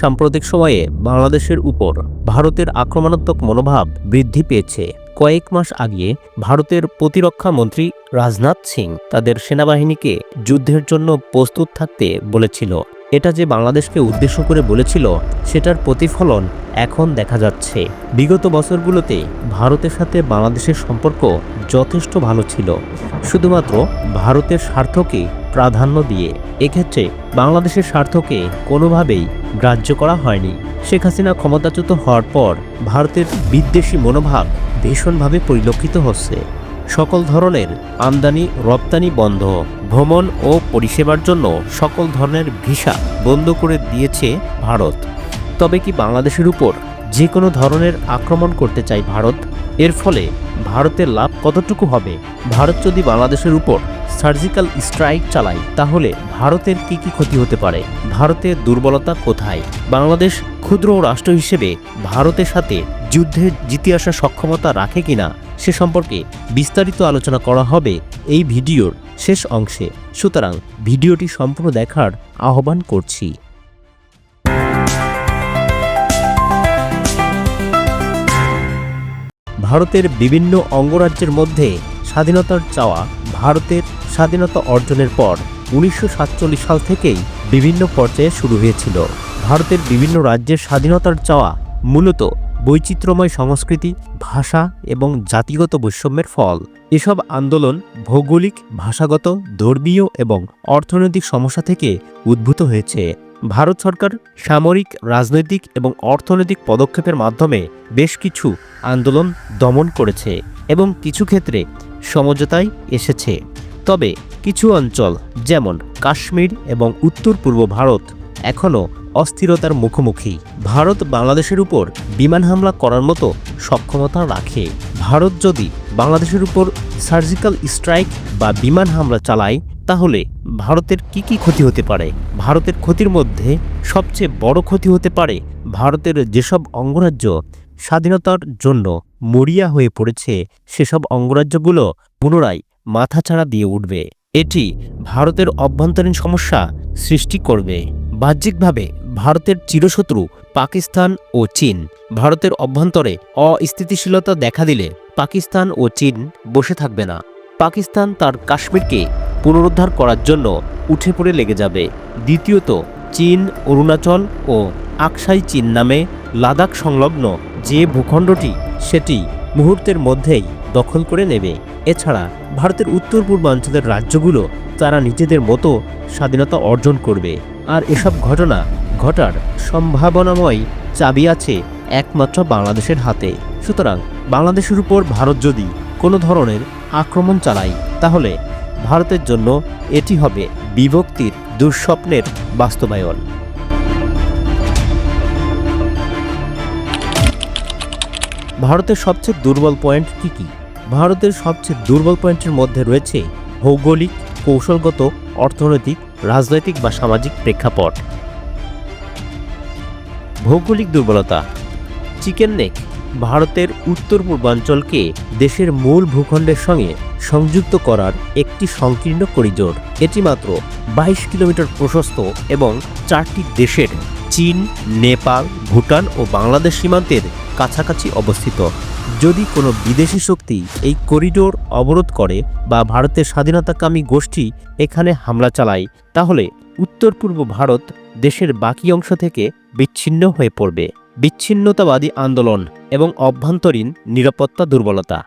সাম্প্রতিক সময়ে বাংলাদেশের উপর ভারতের আক্রমণাত্মক মনোভাব বৃদ্ধি পেয়েছে। কয়েক মাস আগে ভারতের প্রতিরক্ষা মন্ত্রী রাজনাথ সিং তাদের সেনাবাহিনীকে যুদ্ধের জন্য প্রস্তুত থাকতে বলেছিল। এটা যে বাংলাদেশকে উদ্দেশ্য করে বলেছিল, সেটার প্রতিফলন এখন দেখা যাচ্ছে। বিগত বছরগুলোতে ভারতের সাথে বাংলাদেশের সম্পর্ক যথেষ্ট ভালো ছিল। শুধুমাত্র ভারতের স্বার্থকে প্রাধান্য দিয়ে। এক্ষেত্রে বাংলাদেশের স্বার্থকে কোনোভাবেই গ্রাহ্য করা হয়নি। শেখ হাসিনা ক্ষমতাচ্যুত হওয়ার পর ভারতের বিদ্বেষী মনোভাব ভীষণভাবে পরিলক্ষিত হচ্ছে। সকল ধরনের আমদানি, রপ্তানি বন্ধ, ভ্রমণ ও পরিষেবার জন্য সকল ধরনের ভিসা বন্ধ করে দিয়েছে ভারত। তবে কি বাংলাদেশের উপর যে কোনো ধরনের আক্রমণ করতে চায় ভারত? এর ফলে ভারতের লাভ কতটুকু হবে? ভারত যদি বাংলাদেশের উপর সার্জিক্যাল স্ট্রাইক চালায়, তাহলে ভারতের কি কি ক্ষতি হতে পারে? ভারতের দুর্বলতা কোথায়? বাংলাদেশ ক্ষুদ্র রাষ্ট্র হিসেবে ভারতের সাথে যুদ্ধে জিতে আসার সক্ষমতা রাখে কিনা, সে সম্পর্কে বিস্তারিত আলোচনা করা হবে এই ভিডিওর শেষ অংশে। সুতরাং ভিডিওটি সম্পূর্ণ দেখার আহ্বান করছি। ভারতের বিভিন্ন অঙ্গরাজ্যের মধ্যে স্বাধীনতার চাওয়া ভারতের স্বাধীনতা অর্জনের পর উনিশশো সাতচল্লিশ সাল থেকেই বিভিন্ন পর্যায়ে শুরু হয়েছিল। ভারতের বিভিন্ন রাজ্যের স্বাধীনতার চাওয়া মূলত বৈচিত্র্যময় সংস্কৃতি, ভাষা এবং জাতিগত বৈষম্যের ফল। এসব আন্দোলন ভৌগোলিক, ভাষাগত, ধর্মীয় এবং অর্থনৈতিক সমস্যা থেকে উদ্ভূত হয়েছে। ভারত সরকার সামরিক, রাজনৈতিক এবং অর্থনৈতিক পদক্ষেপের মাধ্যমে বেশ কিছু আন্দোলন দমন করেছে এবং কিছু ক্ষেত্রে সমঝোতায় এসেছে। তবে কিছু অঞ্চল, যেমন কাশ্মীর এবং উত্তর পূর্ব ভারত, এখনও অস্থিরতার মুখোমুখি। ভারত বাংলাদেশের উপর বিমান হামলা করার মতো সক্ষমতা রাখে। ভারত যদি বাংলাদেশের উপর সার্জিক্যাল স্ট্রাইক বা বিমান হামলা চালায়, তাহলে ভারতের কি কি ক্ষতি হতে পারে? ভারতের ক্ষতির মধ্যে সবচেয়ে বড় ক্ষতি হতে পারে ভারতের যেসব অঙ্গরাজ্য স্বাধীনতার জন্য মরিয়া হয়ে পড়েছে সেসব অঙ্গরাজ্যগুলো পুনরায় মাথাছাড়া দিয়ে উঠবে। এটি ভারতের অভ্যন্তরীণ সমস্যা সৃষ্টি করবে। বাহ্যিকভাবে ভারতের চিরশত্রু পাকিস্তান ও চীন। ভারতের অভ্যন্তরে অস্থিতিশীলতা দেখা দিলে পাকিস্তান ও চীন বসে থাকবে না। পাকিস্তান তার কাশ্মীরকে পুনরুদ্ধার করার জন্য উঠে পড়ে লেগে যাবে। দ্বিতীয়ত চীন, অরুণাচল ও আকসাই চীন নামে লাদাখ সংলগ্ন যে ভূখণ্ডটি সেটি মুহূর্তের মধ্যেই দখল করে নেবে। এছাড়া ভারতের উত্তর পূর্বাঞ্চলের রাজ্যগুলো তারা নিজেদের মতো স্বাধীনতা অর্জন করবে। আর এসব ঘটনা ঘটার সম্ভাবনাময় চাবি আছে একমাত্র বাংলাদেশের হাতে। সুতরাং বাংলাদেশের উপর ভারত যদি কোনো ধরনের আক্রমণ চালায়, তাহলে ভারতের জন্য এটি হবে বিভক্তির দুঃস্বপ্নের বাস্তবায়ন। ভারতের সবচেয়ে দুর্বল পয়েন্ট কী কী? ভারতের সবচেয়ে দুর্বল পয়েন্টের মধ্যে রয়েছে ভৌগোলিক, কৌশলগত, অর্থনৈতিক, রাজনৈতিক বা সামাজিক প্রেক্ষাপট। ভৌগোলিক দুর্বলতা। চিকেন নেক ভারতের উত্তর পূর্বাঞ্চলকে দেশের মূল ভূখণ্ডের সঙ্গে সংযুক্ত করার একটি সংকীর্ণ করিডোর। এটি মাত্র বাইশ কিলোমিটার প্রশস্ত এবং চারটি দেশের চীন, নেপাল, ভুটান ও বাংলাদেশ সীমান্তের কাছাকাছি অবস্থিত। যদি কোনো বিদেশি শক্তি এই করিডোর অবরোধ করে বা ভারতের স্বাধীনতাকামী গোষ্ঠী এখানে হামলা চালায়, তাহলে উত্তর পূর্ব ভারত দেশের বাকি অংশ থেকে বিচ্ছিন্ন হয়ে পড়বে। বিচ্ছিন্নতাবাদী আন্দোলন এবং অভ্যন্তরীণ নিরাপত্তা দুর্বলতা।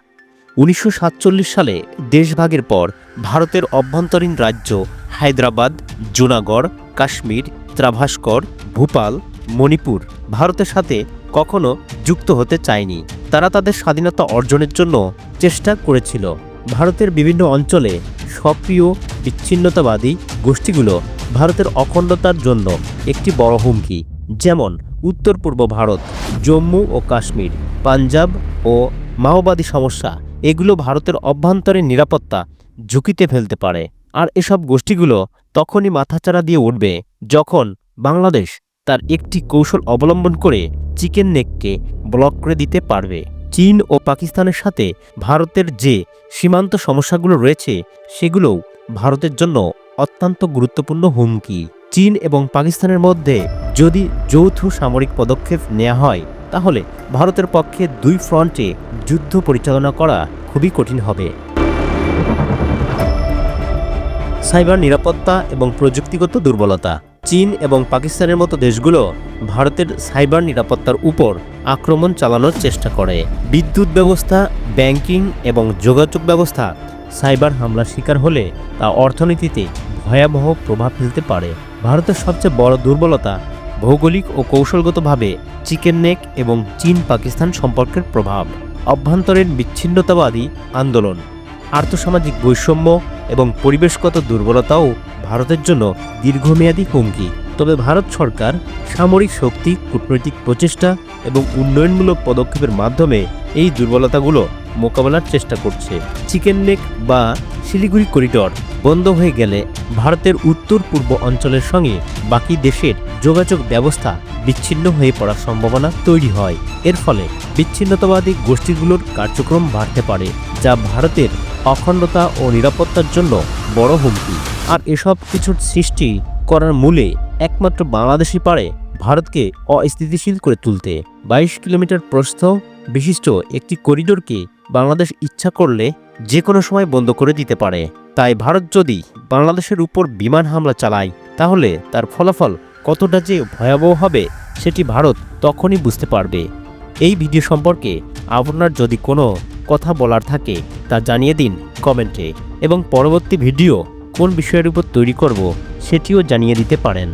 উনিশশো সাতচল্লিশ সালে দেশভাগের পর ভারতের অভ্যন্তরীণ রাজ্য হায়দ্রাবাদ, জুনাগড়, কাশ্মীর ত্রাভাস্কর, ভূপাল, মণিপুর ভারতের সাথে কখনো যুক্ত হতে চায়নি। তারা তাদের স্বাধীনতা অর্জনের জন্য চেষ্টা করেছিল। ভারতের বিভিন্ন অঞ্চলে সক্রিয়, বিচ্ছিন্নতাবাদী গোষ্ঠীগুলো ভারতের অখণ্ডতার জন্য একটি বড় হুমকি, যেমন উত্তর পূর্ব ভারত, জম্মু ও কাশ্মীর, পাঞ্জাব ও মাওবাদী সমস্যা। এগুলো ভারতের অভ্যন্তরীণ নিরাপত্তা ঝুঁকিতে ফেলতে পারে। আর এসব গোষ্ঠীগুলো তখনই মাথাচাড়া দিয়ে উঠবে। যখন বাংলাদেশ তার একটি কৌশল অবলম্বন করে চিকেন নেককে ব্লক করে দিতে পারবে, চীন ও পাকিস্তানের সাথে ভারতের যে সীমান্ত সমস্যাগুলো রয়েছে, সেগুলোও ভারতের জন্য অত্যন্ত গুরুত্বপূর্ণ হুমকি। চীন এবং পাকিস্তানের মধ্যে যদি যৌথ সামরিক পদক্ষেপ নেওয়া হয়, তাহলে ভারতের পক্ষে দুই ফ্রন্টে যুদ্ধ পরিচালনা করা খুবই কঠিন হবে। সাইবার নিরাপত্তা এবং প্রযুক্তিগত দুর্বলতা চীন এবং পাকিস্তানের মতো দেশগুলো ভারতের সাইবার নিরাপত্তার উপর আক্রমণ চালানোর চেষ্টা করে। বিদ্যুৎ ব্যবস্থা, ব্যাংকিং এবং যোগাযোগ ব্যবস্থা সাইবার হামলার শিকার হলে তা অর্থনীতিতে ভয়াবহ প্রভাব ফেলতে পারে। ভারতের সবচেয়ে বড় দুর্বলতা ভৌগোলিক ও কৌশলগতভাবে চিকেন নেক এবং চীন পাকিস্তান সম্পর্কের প্রভাব। অভ্যন্তরীণ বিচ্ছিন্নতাবাদী আন্দোলন, আর্থসামাজিক বৈষম্য এবং পরিবেশগত দুর্বলতাও ভারতের জন্য দীর্ঘমেয়াদী হুমকি। তবে ভারত সরকার সামরিক শক্তি, কূটনৈতিক প্রচেষ্টা এবং উন্নয়নমূলক পদক্ষেপের মাধ্যমে এই দুর্বলতাগুলো মোকাবেলার চেষ্টা করছে। চিকেন নেক বা শিলিগুড়ি করিডর বন্ধ হয়ে গেলে ভারতের উত্তর পূর্ব অঞ্চলের সঙ্গে বাকি দেশের যোগাযোগ ব্যবস্থা বিচ্ছিন্ন হয়ে পড়ার সম্ভাবনা তৈরি হয়। এর ফলে বিচ্ছিন্নতাবাদী গোষ্ঠীগুলোর কার্যক্রম বাড়তে পারে, যা ভারতের অখণ্ডতা ও নিরাপত্তার জন্য বড় হুমকি। আর এসব কিছুর সৃষ্টি করার মূলে একমাত্র বাংলাদেশই পারে ভারতকে অস্থিতিশীল করে তুলতে। বাইশ কিলোমিটার প্রস্থ বিশিষ্ট একটি করিডোরকে বাংলাদেশ ইচ্ছা করলে যে কোনো সময় বন্ধ করে দিতে পারে। তাই ভারত যদি বাংলাদেশের উপর বিমান হামলা চালায়, তাহলে তার ফলাফল কতটা যে ভয়াবহ হবে, সেটি ভারত তখনই বুঝতে পারবে। এই ভিডিও সম্পর্কে আপনার যদি কোনো কথা বলার থাকে তা জানিয়ে দিন কমেন্টে এবং পরবর্তী ভিডিও কোন বিষয়ের উপর তৈরি করব সেটিও জানিয়ে দিতে পারেন।